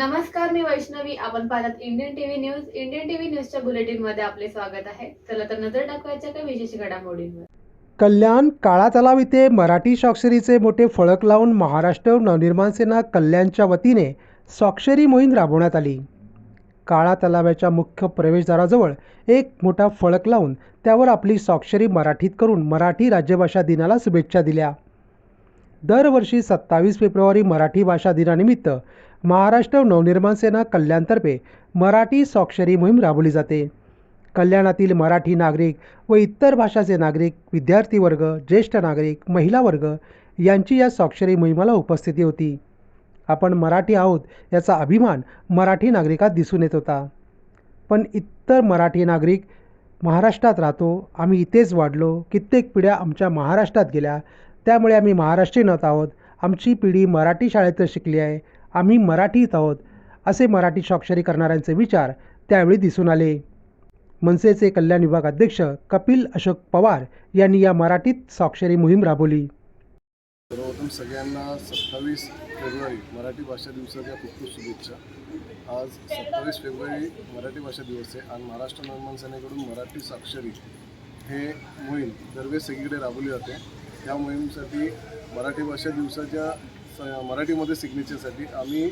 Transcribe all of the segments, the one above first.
नमस्कार मी वैष्णवी. आपण पाहतात Indian TV news Indian TV न्यूजच्या बुलेटिनमध्ये आपले स्वागत आहे. चला तर नजर टाकवायच्या काही विशेष घडामोडींवर. कल्याण काळा तलाव इथे मराठी स्वाक्षरीचे मोठे फळक लावून महाराष्ट्र नवनिर्माण सेना कल्याणच्या वतीने स्वाक्षरी मोहीम राबवण्यात आली. काळा तलावाच्या मुख्य प्रवेशद्वाराजवळ एक मोठा फळक लावून त्यावर आपली स्वाक्षरी मराठीत करून मराठी राज्यभाषा दिनाला शुभेच्छा दिल्या. दरवर्षी सत्तावीस फेब्रुवारी मराठी भाषा दिनानिमित्त महाराष्ट्र नवनिर्माण सेना कल्याणतर्फे मराठी स्वाक्षरी मोहीम राबवली जाते. कल्याणातील मराठी नागरिक व इतर भाषाचे नागरिक विद्यार्थी वर्ग ज्येष्ठ नागरिक महिला वर्ग यांची या स्वाक्षरी मोहिमेला उपस्थिती होती. आपण मराठी आहोत याचा अभिमान मराठी नागरिकात दिसून येत होता. पण इतर मराठी नागरिक महाराष्ट्रात राहतो आम्ही इथेच वाढलो कित्येक पिढ्या आमच्या महाराष्ट्रात गेल्या त्यामुळे आम्ही महाराष्ट्रीयन आहोत. आमची पिढी मराठी शाळेतच शिकली आहे. आम्ही मराठीत आहोत असे मराठी स्वाक्षरी करणाऱ्यांचे विचार त्यावेळी दिसून आले. मनसेचे कल्याण विभाग अध्यक्ष कपिल अशोक पवार यांनी या मराठीत स्वाक्षरी मोहीम राबवली. सर्वप्रथम सगळ्यांना सत्तावीस फेब्रुवारी मराठी भाषा दिवसाच्या खूप खूप शुभेच्छा. आज सत्तावीस फेब्रुवारी मराठी भाषा दिवस आहे आणि महाराष्ट्र निर्माण सेनेकडून मराठी साक्षरी हे मोहीम दरवेळेस सगळीकडे राबवली जाते. त्या मोहीमसाठी मराठी भाषा दिवसाच्या मराठीमध्ये सिग्नेचरसाठी आम्ही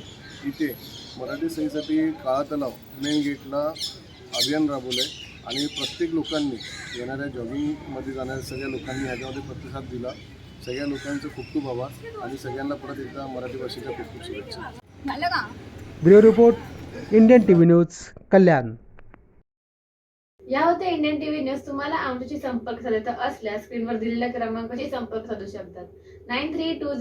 इथे मराठी सहीसाठी काळा तलाव मेन गेटला अभियान राबवलं आहे आणि प्रत्येक लोकांनी येणाऱ्या जॉगिंगमध्ये जाणाऱ्या सगळ्या लोकांनी ह्याच्यामध्ये प्रतिसाद दिला. सगळ्या लोकांचे खूप खूप आभार. आणि सगळ्यांना परत एकदा मराठी भाषेच्या खूप खूप शुभेच्छा. Bureau report Indian T V news Kalyan. या होत्या इंडियन टीव्ही न्यूज. तुम्हाला आमच्याशी संपर्क साधायचा असल्यास स्क्रीनवर दिलेल्या क्रमांकाशी संपर्क साधू शकतात. Nine three to